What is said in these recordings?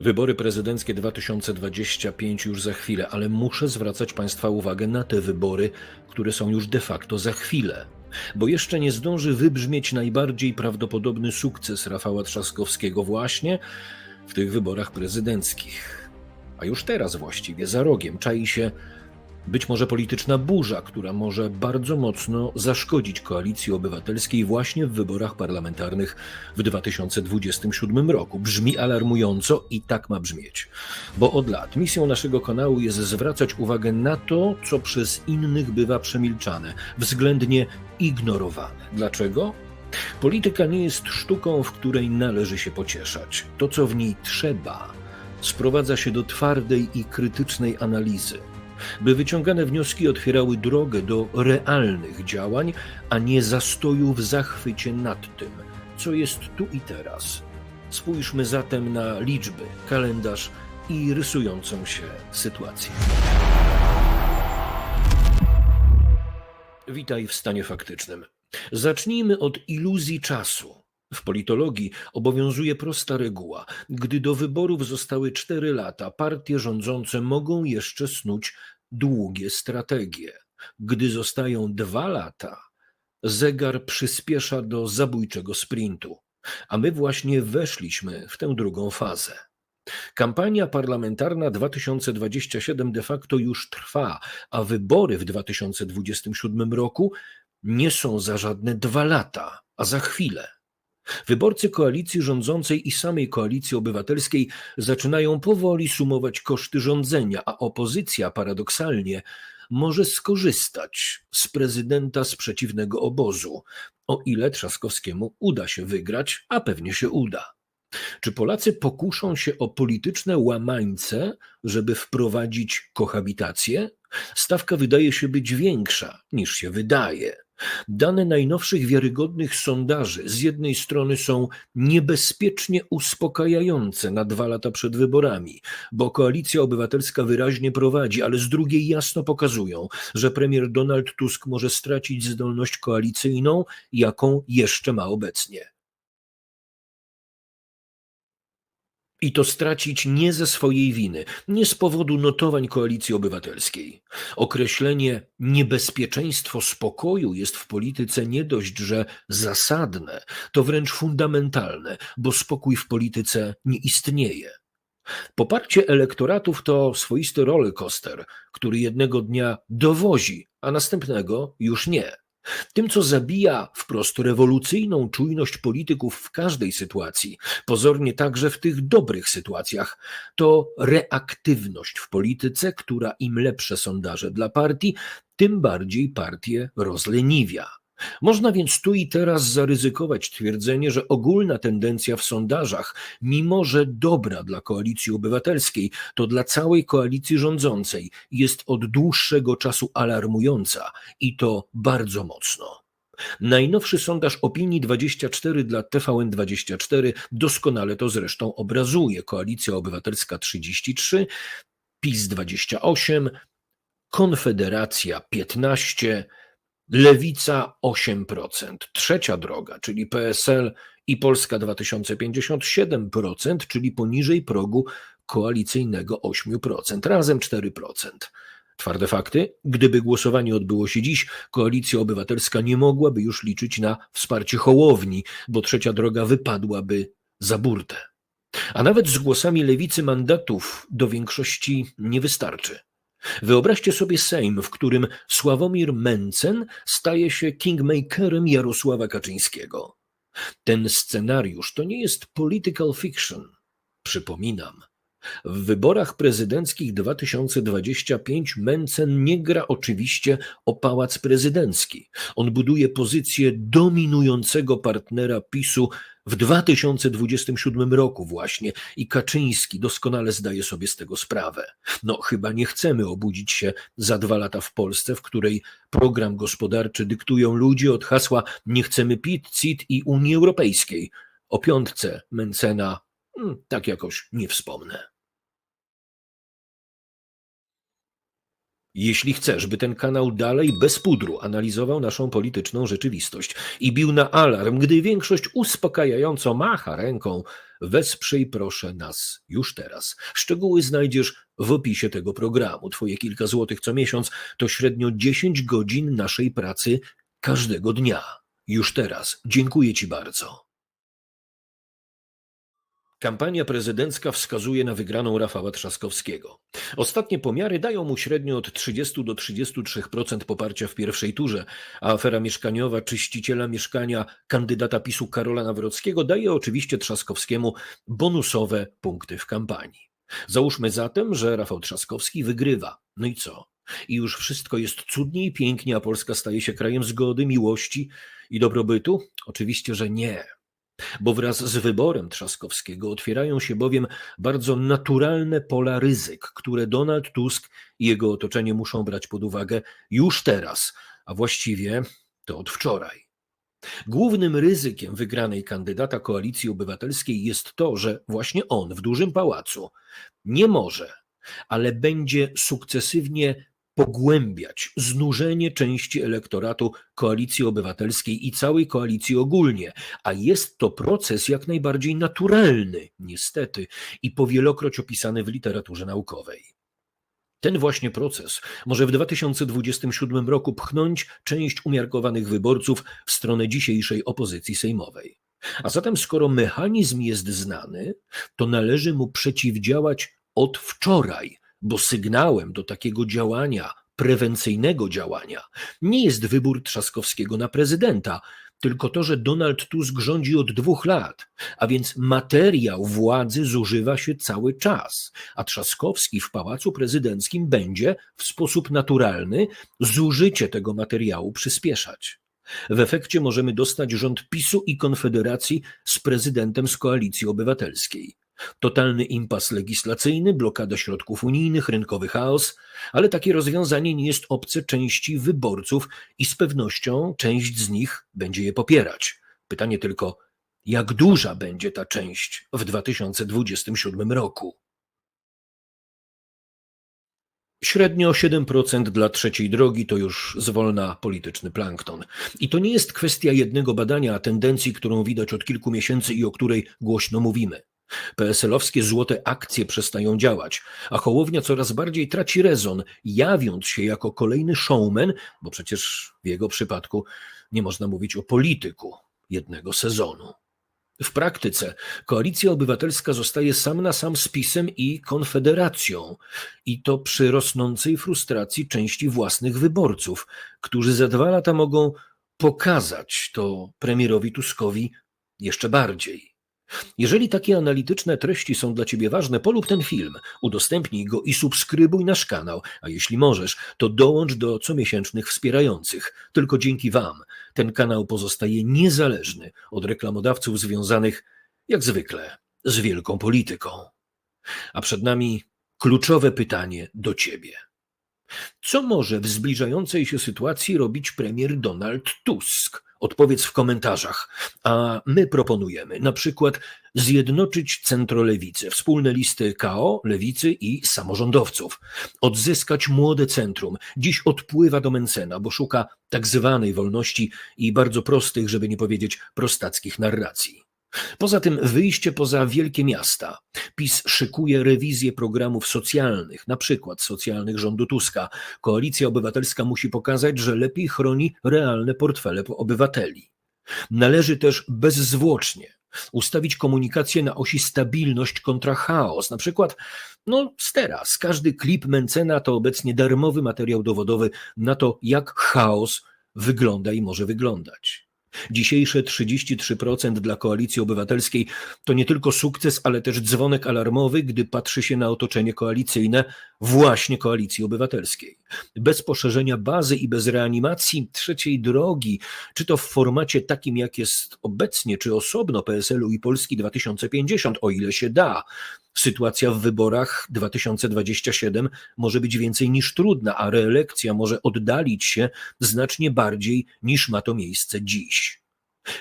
Wybory prezydenckie 2025 już za chwilę, ale muszę zwracać Państwa uwagę na te wybory, które są już de facto za chwilę. Bo jeszcze nie zdąży wybrzmieć najbardziej prawdopodobny sukces Rafała Trzaskowskiego właśnie w tych wyborach prezydenckich. A już teraz właściwie za rogiem czai się być może polityczna burza, która może bardzo mocno zaszkodzić koalicji obywatelskiej właśnie w wyborach parlamentarnych w 2027 roku. Brzmi alarmująco i tak ma brzmieć. Bo od lat misją naszego kanału jest zwracać uwagę na to, co przez innych bywa przemilczane, względnie ignorowane. Dlaczego? Polityka nie jest sztuką, w której należy się pocieszać. To, co w niej trzeba, sprowadza się do twardej i krytycznej analizy by wyciągane wnioski otwierały drogę do realnych działań, a nie zastoju w zachwycie nad tym, co jest tu i teraz. Spójrzmy zatem na liczby, kalendarz i rysującą się sytuację. Witaj w stanie faktycznym. Zacznijmy od iluzji czasu. W politologii obowiązuje prosta reguła. Gdy do wyborów zostały cztery lata, partie rządzące mogą jeszcze snuć długie strategie. Gdy zostają dwa lata, zegar przyspiesza do zabójczego sprintu. A my właśnie weszliśmy w tę drugą fazę. Kampania parlamentarna 2027 de facto już trwa, a wybory w 2027 roku nie są za żadne dwa lata, a za chwilę. Wyborcy koalicji rządzącej i samej koalicji obywatelskiej zaczynają powoli sumować koszty rządzenia, a opozycja paradoksalnie może skorzystać z prezydenta z przeciwnego obozu, o ile Trzaskowskiemu uda się wygrać, a pewnie się uda. Czy Polacy pokuszą się o polityczne łamańce, żeby wprowadzić kohabitację? Stawka wydaje się być większa niż się wydaje. Dane najnowszych wiarygodnych sondaży z jednej strony są niebezpiecznie uspokajające na dwa lata przed wyborami, bo koalicja obywatelska wyraźnie prowadzi, ale z drugiej jasno pokazują, że premier Donald Tusk może stracić zdolność koalicyjną, jaką jeszcze ma obecnie. I to stracić nie ze swojej winy, nie z powodu notowań koalicji obywatelskiej. Określenie niebezpieczeństwo spokoju jest w polityce nie dość, że zasadne, to wręcz fundamentalne, bo spokój w polityce nie istnieje. Poparcie elektoratów to swoisty rollercoaster, który jednego dnia dowozi, a następnego już nie. Tym, co zabija wprost rewolucyjną czujność polityków w każdej sytuacji, pozornie także w tych dobrych sytuacjach, to reaktywność w polityce, która im lepsze sondaże dla partii, tym bardziej partię rozleniwia. Można więc tu i teraz zaryzykować twierdzenie, że ogólna tendencja w sondażach, mimo że dobra dla koalicji obywatelskiej, to dla całej koalicji rządzącej jest od dłuższego czasu alarmująca i to bardzo mocno. Najnowszy sondaż opinii 24 dla TVN24 doskonale to zresztą obrazuje. Koalicja Obywatelska 33, PiS 28, Konfederacja 15, Lewica 8%, trzecia droga, czyli PSL i Polska 2050 7%, czyli poniżej progu koalicyjnego 8%, razem 4%. Twarde fakty, gdyby głosowanie odbyło się dziś, koalicja obywatelska nie mogłaby już liczyć na wsparcie Hołowni, bo trzecia droga wypadłaby za burtę. A nawet z głosami lewicy mandatów do większości nie wystarczy. Wyobraźcie sobie Sejm, w którym Sławomir Mencen staje się kingmakerem Jarosława Kaczyńskiego. Ten scenariusz to nie jest political fiction. Przypominam. W wyborach prezydenckich 2025 Mencen nie gra oczywiście o pałac prezydencki. On buduje pozycję dominującego partnera PiSu w 2027 roku właśnie i Kaczyński doskonale zdaje sobie z tego sprawę. No chyba nie chcemy obudzić się za dwa lata w Polsce, w której program gospodarczy dyktują ludzie od hasła nie chcemy PIT, CIT i Unii Europejskiej. O piątce Mencena tak jakoś nie wspomnę. Jeśli chcesz, by ten kanał dalej bez pudru analizował naszą polityczną rzeczywistość i bił na alarm, gdy większość uspokajająco macha ręką, wesprzyj proszę nas już teraz. Szczegóły znajdziesz w opisie tego programu. Twoje kilka złotych co miesiąc to średnio 10 godzin naszej pracy każdego dnia. Już teraz. Dziękuję Ci bardzo. Kampania prezydencka wskazuje na wygraną Rafała Trzaskowskiego. Ostatnie pomiary dają mu średnio od 30 do 33% poparcia w pierwszej turze, a afera mieszkaniowa czyściciela mieszkania kandydata PiSu Karola Nawrockiego daje oczywiście Trzaskowskiemu bonusowe punkty w kampanii. Załóżmy zatem, że Rafał Trzaskowski wygrywa. No i co? I już wszystko jest cudnie i pięknie, a Polska staje się krajem zgody, miłości i dobrobytu? Oczywiście, że nie bo wraz z wyborem Trzaskowskiego otwierają się bowiem bardzo naturalne pola ryzyk, które Donald Tusk i jego otoczenie muszą brać pod uwagę już teraz, a właściwie to od wczoraj. Głównym ryzykiem wygranej kandydata koalicji obywatelskiej jest to, że właśnie on w dużym pałacu nie może, ale będzie sukcesywnie pogłębiać znużenie części elektoratu koalicji obywatelskiej i całej koalicji ogólnie, a jest to proces jak najbardziej naturalny, niestety, i powielokroć opisany w literaturze naukowej. Ten właśnie proces może w 2027 roku pchnąć część umiarkowanych wyborców w stronę dzisiejszej opozycji sejmowej. A zatem, skoro mechanizm jest znany, to należy mu przeciwdziałać od wczoraj, bo sygnałem do takiego działania, prewencyjnego działania, nie jest wybór Trzaskowskiego na prezydenta, tylko to, że Donald Tusk rządzi od dwóch lat, a więc materiał władzy zużywa się cały czas, a Trzaskowski w pałacu prezydenckim będzie w sposób naturalny zużycie tego materiału przyspieszać. W efekcie możemy dostać rząd PiSu i Konfederacji z prezydentem z koalicji obywatelskiej. Totalny impas legislacyjny, blokada środków unijnych, rynkowy chaos, ale takie rozwiązanie nie jest obce części wyborców i z pewnością część z nich będzie je popierać. Pytanie tylko, jak duża będzie ta część w 2027 roku? Średnio 7% dla trzeciej drogi to już zwolna polityczny plankton. I to nie jest kwestia jednego badania, a tendencji, którą widać od kilku miesięcy i o której głośno mówimy. PSL-owskie złote akcje przestają działać, a Hołownia coraz bardziej traci rezon, jawiąc się jako kolejny showman, bo przecież w jego przypadku nie można mówić o polityku jednego sezonu. W praktyce koalicja obywatelska zostaje sam na sam z PiSem i Konfederacją, i to przy rosnącej frustracji części własnych wyborców, którzy za dwa lata mogą pokazać to premierowi Tuskowi jeszcze bardziej. Jeżeli takie analityczne treści są dla Ciebie ważne, polub ten film, udostępnij go i subskrybuj nasz kanał, a jeśli możesz, to dołącz do comiesięcznych wspierających. Tylko dzięki Wam ten kanał pozostaje niezależny od reklamodawców związanych, jak zwykle, z wielką polityką. A przed nami kluczowe pytanie do Ciebie. Co może w zbliżającej się sytuacji robić premier Donald Tusk? Odpowiedz w komentarzach. A my proponujemy na przykład zjednoczyć centrolewicy, wspólne listy KO, lewicy i samorządowców, odzyskać młode centrum. Dziś odpływa do Mencena, bo szuka tak zwanej wolności i bardzo prostych, żeby nie powiedzieć prostackich narracji. Poza tym wyjście poza wielkie miasta. PiS szykuje rewizję programów socjalnych, na przykład socjalnych rządu Tuska. Koalicja Obywatelska musi pokazać, że lepiej chroni realne portfele obywateli. Należy też bezzwłocznie ustawić komunikację na osi stabilność kontra chaos. Na przykład, no teraz, każdy klip Mencena to obecnie darmowy materiał dowodowy na to, jak chaos wygląda i może wyglądać. Dzisiejsze 33% dla koalicji obywatelskiej to nie tylko sukces, ale też dzwonek alarmowy, gdy patrzy się na otoczenie koalicyjne właśnie koalicji obywatelskiej. Bez poszerzenia bazy i bez reanimacji trzeciej drogi, czy to w formacie takim, jak jest obecnie, czy osobno PSL-u i Polski 2050, o ile się da, sytuacja w wyborach 2027 może być więcej niż trudna, a reelekcja może oddalić się znacznie bardziej niż ma to miejsce dziś.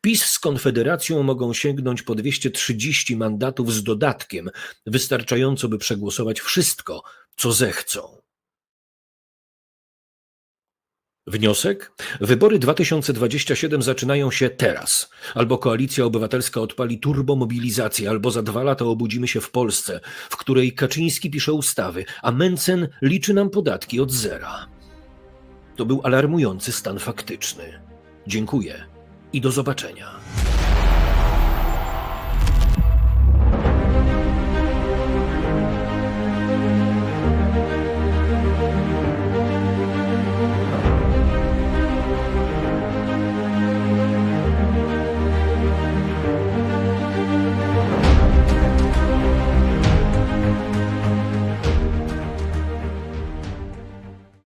PiS z Konfederacją mogą sięgnąć po 230 mandatów z dodatkiem, wystarczająco by przegłosować wszystko, co zechcą. Wniosek? Wybory 2027 zaczynają się teraz. Albo koalicja obywatelska odpali turbomobilizację, albo za dwa lata obudzimy się w Polsce, w której Kaczyński pisze ustawy, a Mencen liczy nam podatki od zera. To był alarmujący stan faktyczny. Dziękuję i do zobaczenia.